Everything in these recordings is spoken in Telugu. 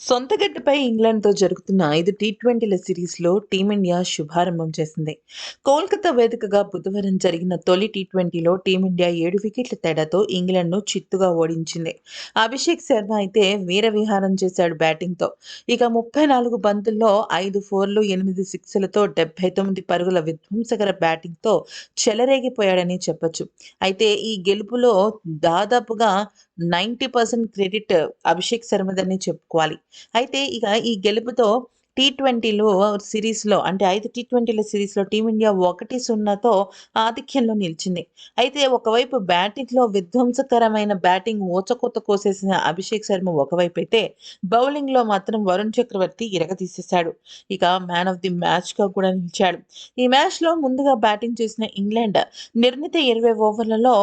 సొంత గడ్డపై ఇంగ్లాండ్తో జరుగుతున్న ఐదు టీ ట్వంటీల సిరీస్లో టీమిండియా శుభారంభం చేసింది. కోల్కతా వేదికగా బుధవారం జరిగిన తొలి టీ ట్వంటీలో టీమిండియా ఏడు వికెట్ల తేడాతో ఇంగ్లాండ్ను చిత్తుగా ఓడించింది. అభిషేక్ శర్మ అయితే వీరవిహారం చేశాడు బ్యాటింగ్తో. ఇక ముప్పై నాలుగు బంతుల్లో ఐదు ఫోర్లు ఎనిమిది సిక్స్లతో డెబ్బై తొమ్మిది పరుగుల విధ్వంసకర బ్యాటింగ్తో చెలరేగిపోయాడని చెప్పొచ్చు. అయితే ఈ గెలుపులో దాదాపుగా నైంటీ పర్సెంట్ క్రెడిట్ అభిషేక్ శర్మదని చెప్పుకోవాలి. అయితే ఇక ఈ గెలుపుతో టీ ట్వంటీలో సిరీస్లో అంటే ఐదు టీ ట్వంటీల సిరీస్లో టీమిండియా ఒకటి సున్నాతో ఆధిక్యంలో నిలిచింది. అయితే ఒకవైపు బ్యాటింగ్లో విధ్వంసకరమైన బ్యాటింగ్ ఊచకొత్త కోసేసిన అభిషేక్ శర్మ ఒకవైపు అయితే బౌలింగ్లో మాత్రం వరుణ్ చక్రవర్తి ఇరగతీసేశాడు ఇక మ్యాన్ ఆఫ్ ది మ్యాచ్గా కూడా నిలిచాడు. ఈ మ్యాచ్లో ముందుగా బ్యాటింగ్ చేసిన ఇంగ్లాండ్ నిర్ణీత ఇరవై ఓవర్లలో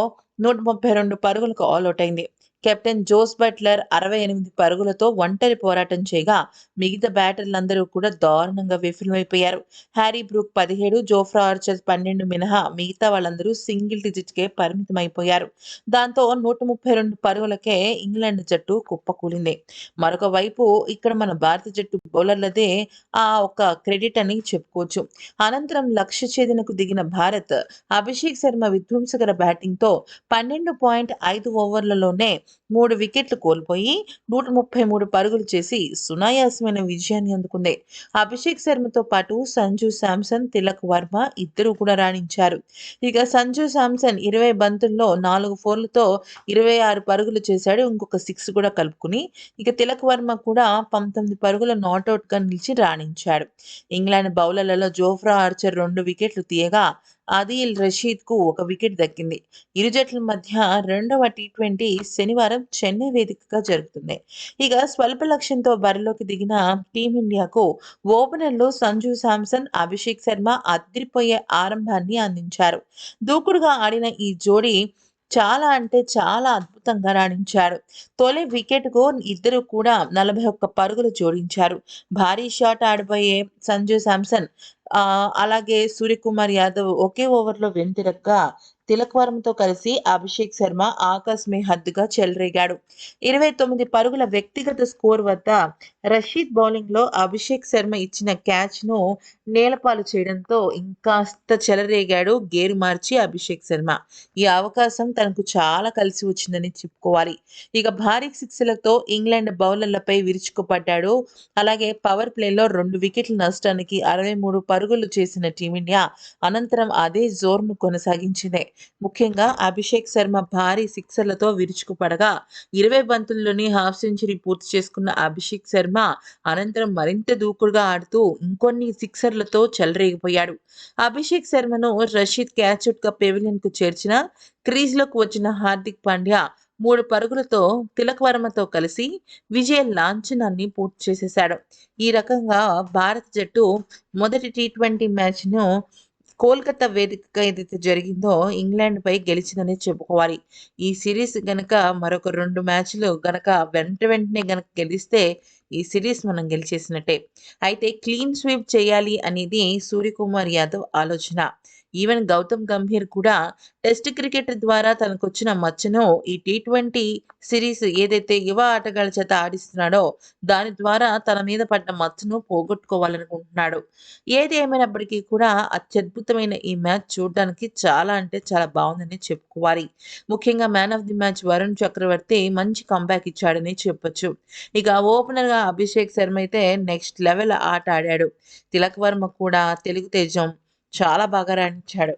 నూట ముప్పై రెండు పరుగులకు ఆల్అౌట్ అయింది. కెప్టెన్ జోస్ బట్లర్ అరవై ఎనిమిది పరుగులతో ఒంటరి పోరాటం చేయగా మిగతా బ్యాటర్లందరూ కూడా దారుణంగా విఫలమైపోయారు. హ్యారీ బ్రూక్ పదిహేడు జోఫ్రా ఆర్చర్ పన్నెండు మినహా మిగతా వాళ్ళందరూ సింగిల్ డిజిట్కే పరిమితమైపోయారు. దాంతో నూట ముప్పై రెండు పరుగులకే ఇంగ్లాండ్ జట్టు కుప్పకూలింది. మరొక వైపు ఇక్కడ మన భారత జట్టు బౌలర్లదే ఆ ఒక క్రెడిట్ అని చెప్పుకోవచ్చు. అనంతరం లక్ష్య ఛేదనకు దిగిన భారత్ అభిషేక్ శర్మ విధ్వంసకర బ్యాటింగ్తో పన్నెండు పాయింట్ ఐదు ఓవర్లలోనే మూడు వికెట్లు కోల్పోయి నూట ముప్పై మూడు పరుగులు చేసి సునాయాసమైన విజయాన్ని అందుకుంది. అభిషేక్ శర్మతో పాటు సంజు శాంసన్ తిలక్ వర్మ ఇద్దరు కూడా రాణించారు. ఇక సంజు శాంసన్ ఇరవై బంతుల్లో నాలుగు ఫోర్లతో ఇరవై ఆరు పరుగులు చేశాడు. ఇంకొక సిక్స్ కూడా కలుపుకుని ఇక తిలక్ వర్మ కూడా పంతొమ్మిది పరుగుల నాట్అవుట్గా నిలిచి రాణించాడు. ఇంగ్లాండ్ బౌలర్లలో జోఫ్రా ఆర్చర్ రెండు వికెట్లు తీయగా ఆదిల్ రషీద్కు ఒక వికెట్ దక్కింది. ఇరు జట్ల మధ్య రెండవ టీ ట్వంటీ శనివారం చెన్నై వేదికగా జరుగుతుంది. ఇక స్వల్ప లక్ష్యంతో బరిలోకి దిగిన టీమిండియాకు ఓపెనర్లు సంజు శాంసన్ అభిషేక్ శర్మ అదిరిపోయే ఆరంభాన్ని అందించారు. దూకుడుగా ఆడిన ఈ జోడీ చాలా అంటే చాలా అద్భుతంగా రాణించారు తొలి వికెట్కు ఇద్దరు కూడా నలభై ఒక్క పరుగులు జోడించారు. భారీ షాట్ ఆడిపోయే సంజు శాంసన్ అలాగే సూర్యకుమార్ యాదవ్ ఒకే ఓవర్లో వెనుతిరగ్గా తిలక్ వర్మతో కలిసి అభిషేక్ శర్మ ఆకాశమే హద్దుగా చెలరేగాడు. ఇరవై తొమ్మిది పరుగుల వ్యక్తిగత స్కోర్ వద్ద రషీద్ బౌలింగ్లో అభిషేక్ శర్మ ఇచ్చిన క్యాచ్ను నేలపాలు చేయడంతో ఇంకాస్త చెలరేగాడు గేరు మార్చి అభిషేక్ శర్మ. ఈ అవకాశం తనకు చాలా కలిసి వచ్చిందని చెప్పుకోవాలి. ఇక భారీ సిక్స్లతో ఇంగ్లాండ్ బౌలర్లపై విరుచుకుపడ్డాడు. అలాగే పవర్ ప్లేలో రెండు వికెట్ల నష్టానికి అరవై మూడు పరుగులు చేసిన టీమిండియా అనంతరం అదే జోర్ను కొనసాగించింది. ముఖ్యంగా అభిషేక్ శర్మ భారీ సిక్సర్లతో విరుచుకుపడగా ఇరవై బంతుల్లోనే హాఫ్ సెంచరీ పూర్తి చేసుకున్న అభిషేక్ శర్మ అనంతరం మరింత దూకుడుగా ఆడుతూ ఇంకొన్ని సిక్సర్లతో చెలరేగిపోయాడు. అభిషేక్ శర్మను రషీద్ క్యాచ్గా పెవిలియన్కు చేర్చిన క్రీజ్లోకి వచ్చిన హార్దిక్ పాండ్యా మూడు పరుగులతో తిలకవర్మతో కలిసి విజయ లాంఛనాన్ని పూర్తి చేసేశాడు. ఈ రకంగా భారత జట్టు మొదటి టీ ట్వంటీ మ్యాచ్ను కోల్కతా వేదికగా ఏదైతే జరిగిందో ఇంగ్లాండ్పై గెలిచిందని చెప్పుకోవాలి. ఈ సిరీస్ గనక మరొక రెండు మ్యాచ్లు గనక వెంట వెంటనే గనక గెలిస్తే ఈ సిరీస్ మనం గెలిచేసినట్టే. అయితే క్లీన్ స్వీప్ చేయాలి అనేది సూర్యకుమార్ యాదవ్ ఆలోచన. ఈవెన్ గౌతమ్ గంభీర్ కూడా టెస్ట్ క్రికెట్ ద్వారా తనకొచ్చిన మచ్చను ఈ టీ ట్వంటీ సిరీస్ ఏదైతే యువ ఆటగాళ్ళ చేత ఆడిస్తున్నాడో దాని ద్వారా తన మీద పడ్డ మచ్చను పోగొట్టుకోవాలనుకుంటున్నాడు. ఏది ఏమైనప్పటికీ కూడా అత్యద్భుతమైన ఈ మ్యాచ్ చూడడానికి చాలా అంటే చాలా బాగుందని చెప్పుకోవాలి. ముఖ్యంగా man of the match Varun Chakravarthy మంచి కంబ్యాక్ ఇచ్చాడని చెప్పొచ్చు. ఇక ఓపెనర్గా అభిషేక్ శర్మ అయితే నెక్స్ట్ లెవెల్ ఆట ఆడాడు. తిలక్ వర్మ కూడా తెలుగు తేజం చాలా బాగా రాణించాడు.